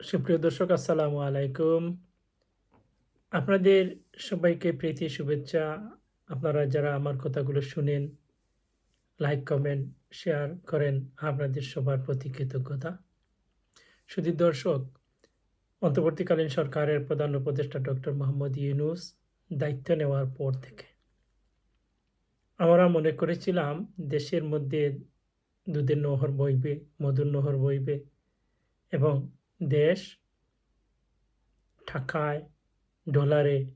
সুপ্রিয় দর্শক, আসসালামু আলাইকুম। আপনাদের সবাইকে প্রীতি, শুভেচ্ছা। আপনারা যারা আমার কথাগুলো শুনেন, লাইক, কমেন্ট, শেয়ার করেন, আপনাদের সবার প্রতি কৃতজ্ঞতা। শুধু দর্শক, অন্তর্বর্তীকালীন সরকারের প্রধান উপদেষ্টা ডক্টর মোহাম্মদ ইউনুস দায়িত্ব নেওয়ার পর থেকে আমরা মনে করেছিলাম, দেশের মধ্যে দুধের নহর বইবে, মধুর নহর বইবে এবং দেশ টাকায় ডলারে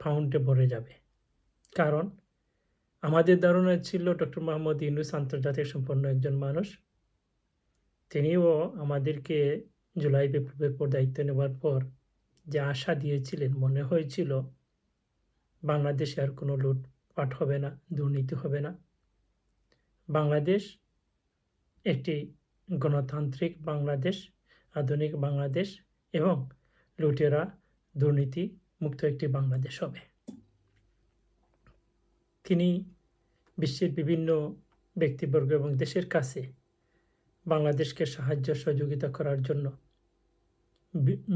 পাউন্ডে ভরে যাবে। কারণ আমাদের ধারণা ছিল ডক্টর মোহাম্মদ ইউনুস আন্তর্জাতিক সম্পন্ন একজন মানুষ। তিনিও আমাদেরকে জুলাই বিপ্লবের পর দায়িত্ব নেওয়ার পর যে আশা দিয়েছিলেন, মনে হয়েছিল বাংলাদেশে আর কোনো লুটপাট হবে না, দুর্নীতি হবে না। বাংলাদেশ একটি গণতান্ত্রিক বাংলাদেশ। আধুনিক বাংলাদেশ এবং লুটেরা দুর্নীতি মুক্ত একটি বাংলাদেশ হবে। তিনি বিশ্বের বিভিন্ন ব্যক্তিবর্গ এবং দেশের কাছে বাংলাদেশকে সাহায্য সহযোগিতা করার জন্য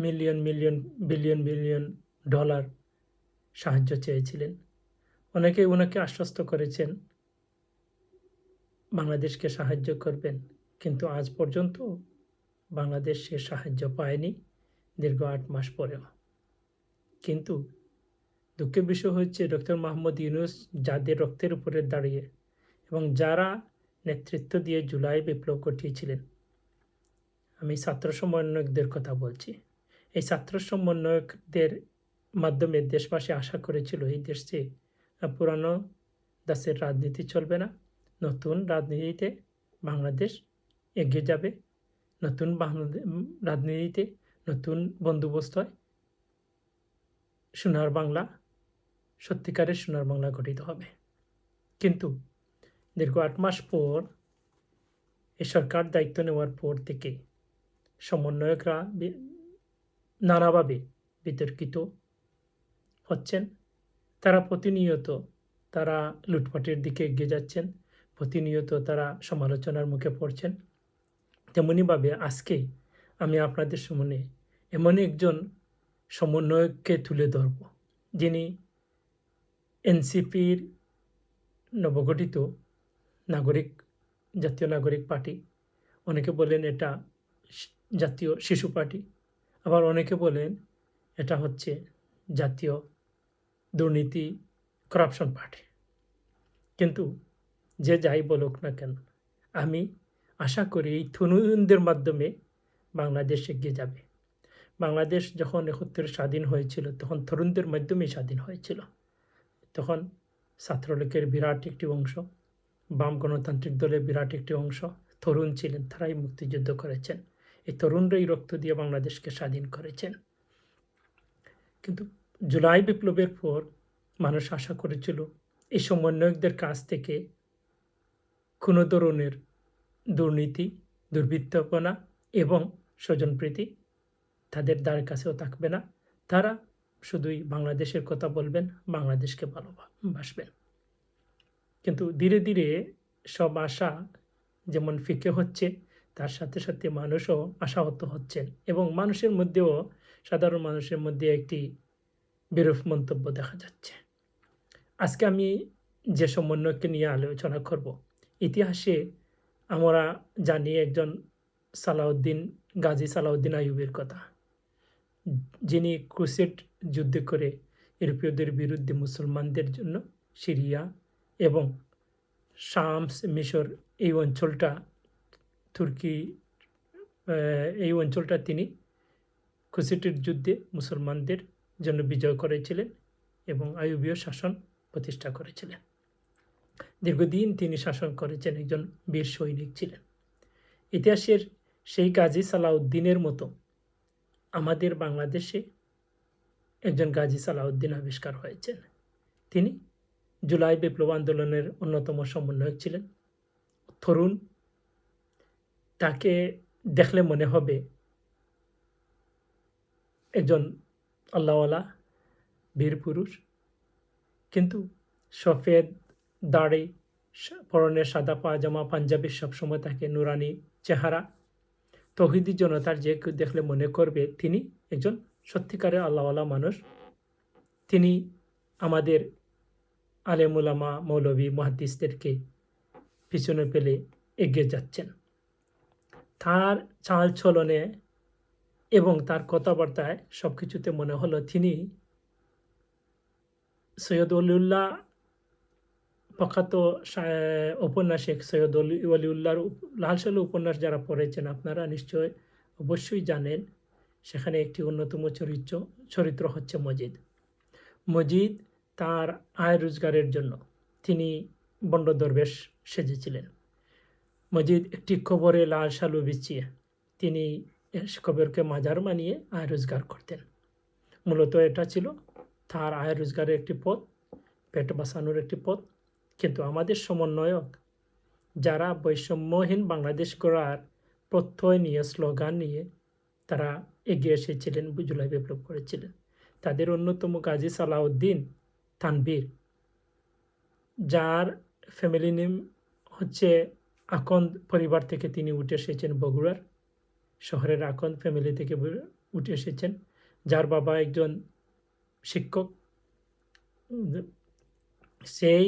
million million, billion billion dollar সাহায্য চেয়েছিলেন। অনেকে ওনাকে আশ্বস্ত করেছেন, বাংলাদেশকে সাহায্য করবেন, কিন্তু আজ পর্যন্ত বাংলাদেশ সে সাহায্য পায়নি দীর্ঘ আট মাস পরেও। কিন্তু দুঃখের বিষয় হচ্ছে ডক্টর মাহমুদ ইউনুস যাদের রক্তের উপরে দাঁড়িয়ে এবং যারা নেতৃত্ব দিয়ে জুলাই বিপ্লব ঘটিয়েছিলেন, আমি ছাত্র সমন্বয়কদের কথা বলছি। এই ছাত্র সমন্বয়কদের মাধ্যমে দেশবাসী আশা করেছিল এই দেশে পুরানো দাসের রাজনীতি চলবে না, নতুন রাজনীতিতে বাংলাদেশ এগিয়ে যাবে। নতুন রাজনীতিতে নতুন বন্দোবস্তয় সোনার বাংলা, সত্যিকারের সোনার বাংলা গঠিত হবে। কিন্তু দীর্ঘ আট মাস পর এ সরকার দায়িত্ব নেওয়ার পর থেকে সমন্বয়করা নানাভাবে বিতর্কিত হচ্ছেন। তারা প্রতিনিয়ত তারা লুটপাটের দিকে এগিয়ে যাচ্ছেন। প্রতিনিয়ত তারা সমালোচনার মুখে পড়ছেন। তেমনইভাবে আজকে আমি আপনাদের সামনে এমন একজন সমন্বয়ককে তুলে ধরব, যিনি এনসিপির নবগঠিত নাগরিক, জাতীয় নাগরিক পার্টি। অনেকে বলেন এটা জাতীয় শিশু পার্টি। আবার অনেকে বলেন এটা হচ্ছে জাতীয় দুর্নীতি করাপশন পার্টি। কিন্তু যে যাই বলুক না কেন, আমি আশা করি এই তরুণদের মাধ্যমে বাংলাদেশ এগিয়ে যাবে। বাংলাদেশ যখন একত্তর স্বাধীন হয়েছিল, তখন তরুণদের মাধ্যমেই স্বাধীন হয়েছিল। তখন ছাত্রলীগের বিরাট একটি অংশ, বাম গণতান্ত্রিক দলের বিরাট একটি অংশ, তরুণ ছিলেন, তারাই মুক্তিযুদ্ধ করেছেন। এই তরুণরাই রক্ত দিয়ে বাংলাদেশকে স্বাধীন করেছেন। কিন্তু জুলাই বিপ্লবের পর মানুষ আশা করেছিল, এই সমন্বয়কদের কাছ থেকে কোনো ধরনের দুর্নীতি, দুর্বৃত্তপনা এবং স্বজনপ্রীতি তাদের দ্বার কাছেও থাকবে না। তারা শুধুই বাংলাদেশের কথা বলবেন, বাংলাদেশকে ভালোবাসবেন কিন্তু ধীরে ধীরে সব আশা যেমন ফিকে হচ্ছে, তার সাথে সাথে মানুষও আশাহত হচ্ছেন এবং মানুষের মধ্যেও, সাধারণ মানুষের মধ্যে একটি বিরূপ মন্তব্য দেখা যাচ্ছে। আজকে আমি যে সমন্বয়কে নিয়ে আলোচনা করব, ইতিহাসে আমরা জানি একজন সালাউদ্দিন, গাজী সালাউদ্দিন আইয়ুবের কথা। যিনি ক্রুসেট যুদ্ধ করে ইউরোপীয়দের বিরুদ্ধে মুসলমানদের জন্য সিরিয়া এবং শামস মিশর এই অঞ্চলটা, তুর্কি এই অঞ্চলটা তিনি ক্রুসেটের যুদ্ধে মুসলমানদের জন্য বিজয় করেছিলেন এবং আয়ুবীয় শাসন প্রতিষ্ঠা করেছিলেন। দীর্ঘদিন তিনি শাসন করেছেন, একজন বীর সৈনিক ছিলেন। ইতিহাসের সেই গাজী সালাউদ্দিনের মতো আমাদের বাংলাদেশে একজন গাজী সালাউদ্দিন আবিষ্কার হয়েছেন। তিনি জুলাই বিপ্লব আন্দোলনের অন্যতম সমন্বয়ক ছিলেন। তরুণ তাকে দেখলে মনে হবে একজন আল্লাহওয়ালা বীর পুরুষ, কিন্তু সফেদ দাড়ি পরনের সাদা পাজামা পাঞ্জাবি সবসময় থাকে নুরানি চেহারা। তহিদি জনতার যে কেউ দেখলে মনে করবে তিনি একজন সত্যিকারের আল্লাহওয়ালা মানুষ। তিনি আমাদের আলেমুলামা, মৌলবী মহাদিসদেরকে পিছনে পেলে এগিয়ে যাচ্ছেন। তার চাল চলনে এবং তার কথাবার্তায় সব কিছুতে মনে হলো তিনি সৈয়দ অলিউল্লাহ প্রখ্যাত ঔপন্যাসিক সৈয়দ উপ- লাল সালু উপন্যাস যারা পড়েছেন আপনারা নিশ্চয় অবশ্যই জানেন। সেখানে একটি অন্যতম চরিত্র চরিত্র হচ্ছে মজিদ। মজিদ তার আয় রোজগারের জন্য তিনি বন্ড দরবেশ সেজেছিলেন। মজিদ একটি কবরে লাল সালু বিছিয়ে তিনি কবরকে মাজার মানিয়ে আয় রোজগার করতেন। মূলত এটা ছিল তার আয় রোজগারের একটি পথ, পেট বাঁচানোর একটি পথ কিন্তু আমাদের সমন্বয়ক, যারা বৈষম্যহীন বাংলাদেশ গড়ার প্রত্যয় নিয়ে স্লোগান নিয়ে তারা এগিয়ে এসেছিলেন জুলাই বিপ্লব করেছিলেন। তাদের অন্যতম কাজী সালাউদ্দিন তানবীর যার ফ্যামিলি নেম হচ্ছে আকন্দ পরিবার থেকে তিনি উঠে এসেছেন বগুড়ার শহরের আকন্দ ফ্যামিলি থেকে উঠে এসেছেন, যার বাবা একজন শিক্ষক। সেই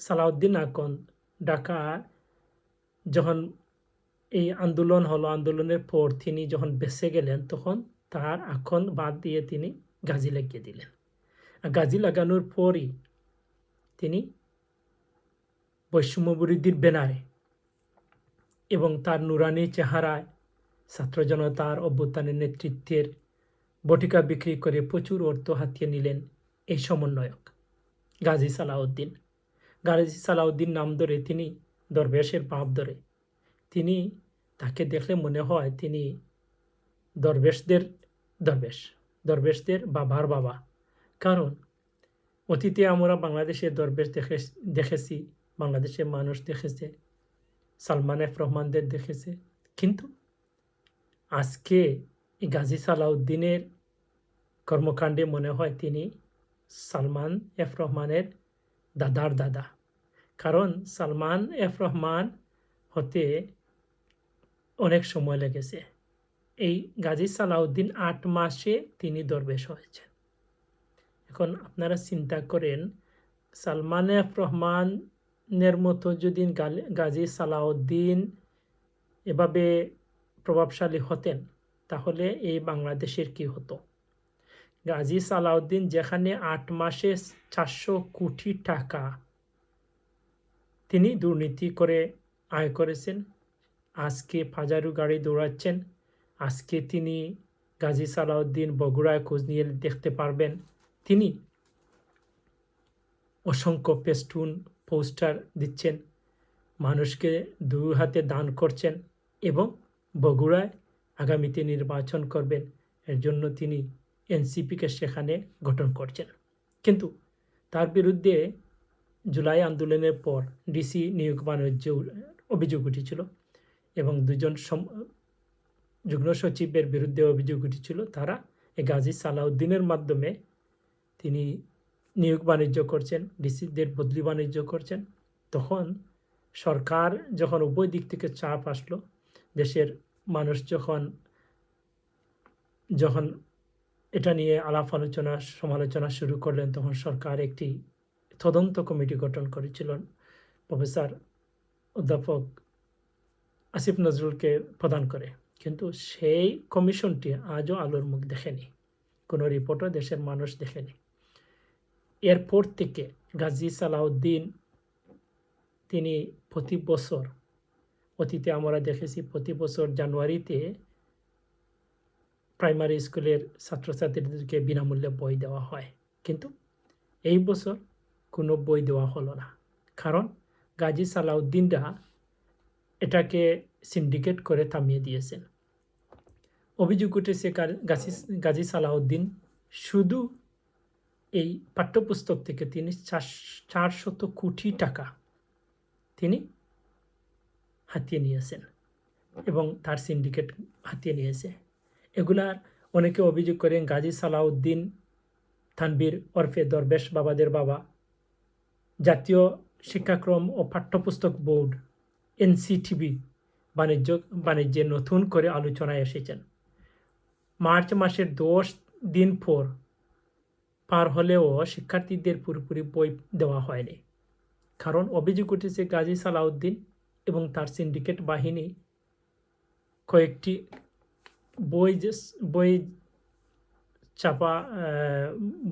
সালাউদ্দিন আকন্দ ঢাকা, যখন এই আন্দোলন হলো, আন্দোলনের পর তিনি যখন বেঁচে গেলেন, তখন তার আখন্দ বাদ দিয়ে তিনি গাজী লাগিয়ে দিলেন। গাজী লাগানোর পরই তিনি বৈষম্য বিরোধীর ব্যানারে এবং তার নুরানি চেহারায় ছাত্র জনতার অভ্যুত্থানের নেতৃত্বের বটিকা বিক্রি করে প্রচুর অর্থ হাতিয়ে নিলেন এই সমন্বয়ক গাজী সালাউদ্দিন। গাজী সালাউদ্দিন নাম ধরে তিনি দরবেশের পাপ ধরে। তিনি তাকে দেখলে মনে হয় তিনি দরবেশদের দরবেশ, দরবেশদের বাবার বাবা। কারণ, অতীতে আমরা বাংলাদেশের দরবেশ দেখে দেখেছি, বাংলাদেশের মানুষ দেখেছে, সালমান এফ রহমানদের দেখেছে। কিন্তু আজকে গাজী সালাউদ্দিনের কর্মকাণ্ডে মনে হয় তিনি সালমান এফ রহমানের দাদার দাদা। কারণ সালমান এফ রহমান হতে অনেক সময় লেগেছে। এই গাজী সালাউদ্দিন আট মাসে তিনি দরবেশ হয়েছেন। এখন আপনারা চিন্তা করেন, সালমান এফ রহমানের মতো যদি গাজী সালাউদ্দিন এভাবে প্রভাবশালী হতেন, তাহলে এই বাংলাদেশের কি হতো? গাজী সালাউদ্দিন যেখানে আট মাসে চারশো কোটি টাকা তিনি দুর্নীতি করে আয় করেছেন। আজকে ফাজারু গাড়ি দৌড়াচ্ছেন। আজকে তিনি গাজী সালাউদ্দিন বগুড়ায় খোঁজ নিয়ে দেখতে পারবেন। তিনি অসংখ্য পেস্টুন পোস্টার দিচ্ছেন। মানুষকে দু হাতে দান করছেন এবং বগুড়ায় আগামীতে নির্বাচন করবেন। এর জন্য তিনি এনসিপিকে সেখানে গঠন করছেন। কিন্তু তার বিরুদ্ধে জুলাই আন্দোলনের পর ডিসি নিয়োগ বাণিজ্য অভিযোগ উঠেছিল এবং দুজন যুগ্ম সচিবের বিরুদ্ধে অভিযোগ উঠেছিল। তারা গাজী সালাউদ্দিনের মাধ্যমে তিনি নিয়োগ বাণিজ্য করছেন, ডিসিদের বদলি বাণিজ্য করছেন। তখন সরকার যখন উভয় দিক থেকে চাপ আসলো, দেশের মানুষ যখন যখন এটা নিয়ে আলাপ আলোচনা, সমালোচনা শুরু করলেন, তখন সরকার একটি তদন্ত কমিটি গঠন করেছিলেন প্রফেসর অধ্যাপক আসিফ নজরুলকে প্রদান করে। কিন্তু সেই কমিশনটি আজও আলোর মুখ দেখেনি, কোনো রিপোর্টও দেশের মানুষ দেখেনি। এরপর থেকে গাজী সালাউদ্দিন, তিনি প্রতি বছর, অতীতে আমরা দেখেছি প্রতি বছর জানুয়ারিতে প্রাইমারি স্কুলের ছাত্রছাত্রীদেরকে বিনামূল্যে বই দেওয়া হয়। কিন্তু এই বছর কোনো বই দেওয়া হলো না। কারণ গাজী সালাউদ্দিনরা এটাকে সিন্ডিকেট করে থামিয়ে দিয়েছেন। অভিযোগ উঠেছে গাজী গাজী সালাউদ্দিন শুধু এই পাঠ্যপুস্তক থেকে তিনি চার- চারশত কোটি টাকা তিনি হাতিয়ে নিয়েছেন এবং তার সিন্ডিকেট হাতিয়ে নিয়েছে। এগুলার অনেকে অভিযোগ করেন, গাজী সালাউদ্দিন থানবীর ওরফে দরবেশ বাবাদের বাবা জাতীয় শিক্ষাক্রম ও পাঠ্যপুস্তক বোর্ড এনসিটিভি বাণিজ্য, বাণিজ্যে নতুন করে আলোচনায় এসেছেন। মার্চ মাসের দশ দিন পর পার হলেও শিক্ষার্থীদের পুরোপুরি বই দেওয়া হয়নি। কারণ অভিযোগ উঠেছে গাজী সালাউদ্দিন এবং তার সিন্ডিকেট বাহিনী কয়েকটি বই বই চাপা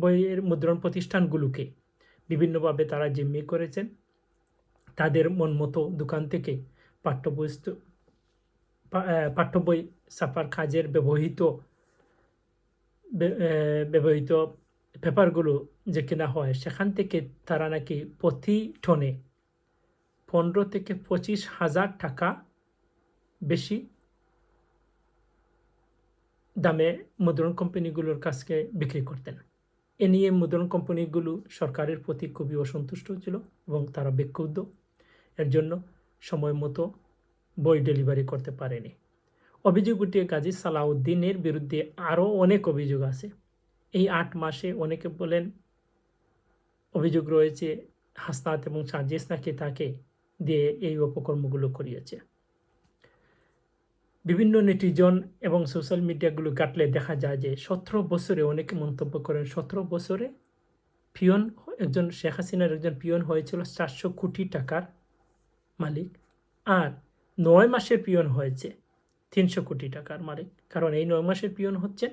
বইয়ের মুদ্রণ প্রতিষ্ঠানগুলোকে বিভিন্নভাবে তারা জিম্মি করেছেন তাদের মন মতো দোকান থেকে পাঠ্যপুস্তক পা- আহ, পাঠ্য বই ছাপার কাজের ব্যবহৃত ব্যবহৃত পেপারগুলো যে কেনা হয় সেখান থেকে তারা নাকি প্রতি টনে পনেরো থেকে পঁচিশ হাজার টাকা বেশি দামে মুদ্রণ কোম্পানিগুলোর কাছকে বিক্রি করতেন। এ নিয়ে মুদ্রণ কোম্পানিগুলো সরকারের প্রতি খুবই অসন্তুষ্ট ছিল এবং তারা বিক্ষুব্ধ। এর জন্য সময় মতো বই ডেলিভারি করতে পারেনি। অভিযোগ উঠিয়ে কাজী সালাউদ্দিনের বিরুদ্ধে আরও অনেক অভিযোগ আছে। এই আট মাসে অনেকে বলেন, অভিযোগ রয়েছে, হাসনাত এবং সার্জিস নাকি তাকে দিয়ে এই অপকর্মগুলো করিয়েছে। বিভিন্ন নেটিজন এবং সোশ্যাল মিডিয়াগুলো কাটলে দেখা যায় যে সতেরো বছরে অনেকে মন্তব্য করেন, সতেরো বছরে পিয়ন একজন, শেখ হাসিনার একজন পিয়ন হয়েছিল চারশো কোটি টাকার মালিক আর নয় মাসের পিয়ন হয়েছে তিনশো কোটি টাকার মালিক। কারণ এই নয় মাসের পিয়ন হচ্ছেন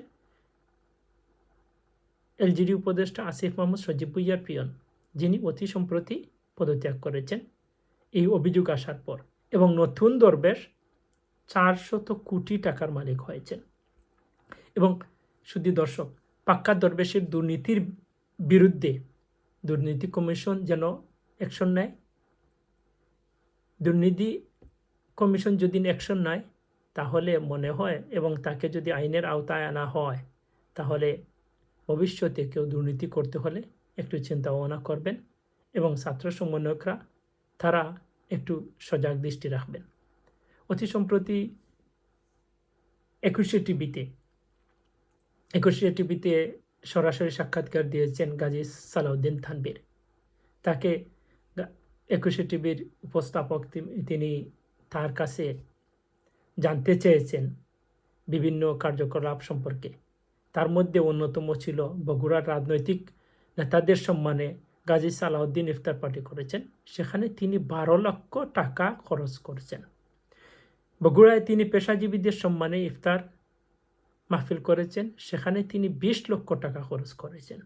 এলজিডি উপদেষ্টা আসিফ মাহমুদ সজীব ভুইয়ার পিয়ন, যিনি অতি সম্প্রতি পদত্যাগ করেছেন এই অভিযোগ আসার পর। এবং নতুন দরবেশ চারশত কোটি টাকার মালিক হয়েছেন। এবং শুধু দর্শক, পাক্কা দরবেশের দুর্নীতির বিরুদ্ধে দুর্নীতি কমিশন যেন অ্যাকশন নেয়। দুর্নীতি কমিশন যদি অ্যাকশন নেয়, তাহলে মনে হয় এবং তাকে যদি আইনের আওতায় আনা হয়, তাহলে ভবিষ্যতে কেউ দুর্নীতি করতে হলে একটু চিন্তা ভাবনা করবেন এবং ছাত্র সমন্বয়করা, তারা একটু সজাগ দৃষ্টি রাখবেন। অতি সম্প্রতি একুশে টিভিতে একুশে টিভিতে সরাসরি সাক্ষাৎকার দিয়েছেন গাজী সালাউদ্দিন থানবীর তাকে একুশে টিভির উপস্থাপক তিনি তার কাছে জানতে চেয়েছেন বিভিন্ন কার্যকলাপ সম্পর্কে। তার মধ্যে অন্যতম ছিল বগুড়ার রাজনৈতিক নেতাদের সম্মানে গাজী সালাউদ্দিন ইফতার পার্টি করেছেন। সেখানে তিনি বারো লক্ষ টাকা খরচ করছেন। বগুড়ায় তিনি পেশাজীবীদের সম্মানে ইফতার মাহফিল করেছেন। সেখানে তিনি বিশ লক্ষ টাকা খরচ করেছেন।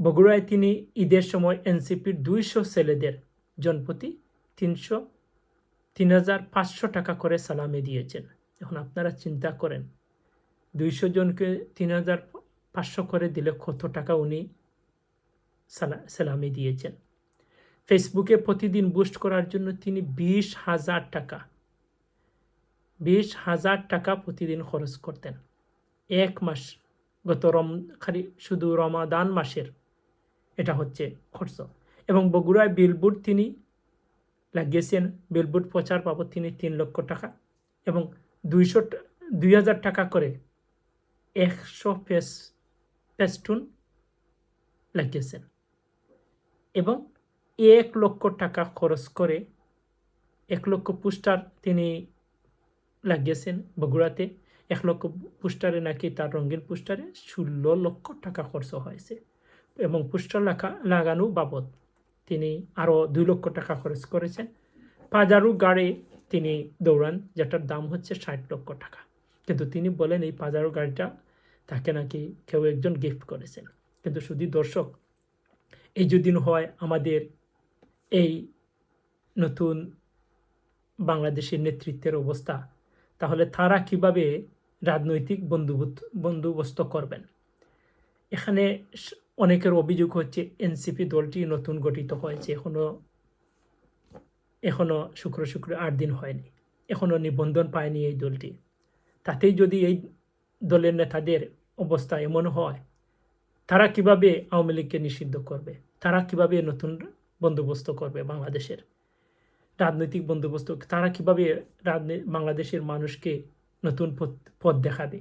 বগুড়ায় তিনি ঈদের সময় এনসিপির দুইশো ছেলেদের জনপ্রতি তিনশো, তিন হাজার পাঁচশো টাকা করে সালামি দিয়েছেন। এখন আপনারা চিন্তা করেন, দুইশো জনকে তিন হাজার পাঁচশো করে দিলে কত টাকা উনি সালা- সালামি দিয়েছেন। ফেসবুকে প্রতিদিন বুস্ট করার জন্য তিনি বিশ হাজার টাকা বিশ হাজার টাকা প্রতিদিন খরচ করতেন। এক মাস গত রম, খালি শুধু রমাদান মাসের এটা হচ্ছে খরচ। এবং বগুড়ায় বিলবোর্ড তিনি লাগিয়েছেন, বিলবোর্ড প্রচার বাবদ তিনি তিন লক্ষ টাকা এবং দুইশো দুই হাজার টাকা করে একশো পেস, পেস্টুন লাগিয়েছেন। এবং এক লক্ষ টাকা খরচ করে এক লক্ষ পোস্টার তিনি লাগিয়েছেন বগুড়াতে। এক লক্ষ পোস্টারে নাকি তার রঙিন পোস্টারে ষোলো লক্ষ টাকা খরচ হয়েছে এবং পোস্টার লাগা লাগানো বাবদ তিনি আরও দুই লক্ষ টাকা খরচ করেছেন। পাজারু গাড়ি তিনি দৌড়ান, যেটার দাম হচ্ছে ষাট লক্ষ টাকা। কিন্তু তিনি বলেন এই পাজারু গাড়িটা তাকে নাকি কেউ একজন গিফট করেছেন। কিন্তু শুধু দর্শক, এই যদি হয় আমাদের এই নতুন বাংলাদেশের নেতৃত্বের অবস্থা তাহলে তারা কীভাবে রাজনৈতিক বন্দোবস্ত বন্দোবস্ত করবেন? এখানে অনেকের অভিযোগ হচ্ছে এনসিপি দলটি নতুন গঠিত হয়েছে, এখনও এখনও শুক্র শুক্র আট দিন হয়নি, এখনও নিবন্ধন পায়নি এই দলটি। তাতেই যদি এই দলের নেতাদের অবস্থা এমন হয়, তারা কীভাবে আওয়ামী লীগকে নিষিদ্ধ করবে? তারা কীভাবে নতুন বন্দোবস্ত করবে বাংলাদেশের? রাজনৈতিক বন্দোবস্ত, তারা কীভাবে বাংলাদেশের মানুষকে নতুন পথ পথ দেখাবে?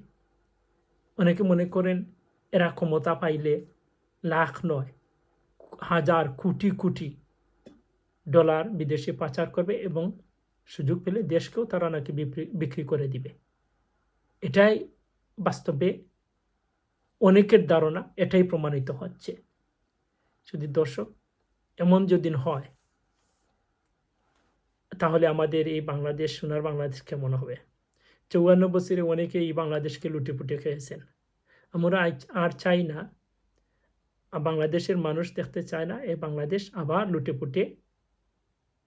অনেকে মনে করেন এরা ক্ষমতা পাইলে লাখ নয়, হাজার কোটি কোটি ডলার বিদেশে পাচার করবে এবং সুযোগ পেলে দেশকেও তারা নাকি বিক্রি- বিক্রি করে দিবে। এটাই বাস্তবে অনেকের ধারণা, এটাই প্রমাণিত হচ্ছে। যদি দর্শক, এমন যদি হয় তাহলে আমাদের এই বাংলাদেশ, সোনার বাংলাদেশ কেমন হবে? চৌয়ান্ন বছরে অনেকে এই বাংলাদেশকে লুটেপুটে খেয়েছেন। আমরা আর চাই না। বাংলাদেশের মানুষ দেখতে চায় না, এই বাংলাদেশ আবার লুটেপুটে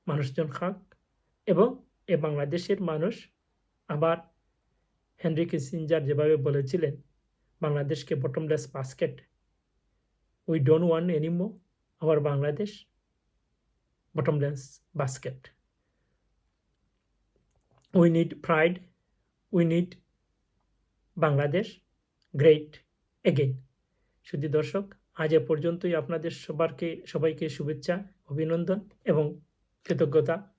মানুষজন খাক। এবং এ বাংলাদেশের মানুষ আবার হেনরি কিসিঞ্জার যেভাবে বলেছিলেন, বাংলাদেশকে bottomless basket we don't want anymore our Bangladesh bottomless basket we need pride we need Bangladesh great again শুধু দর্শক, আজ এ পর্যন্তই আপনাদের সবারকে, সবাইকে শুভেচ্ছা, অভিনন্দন এবং কৃতজ্ঞতা।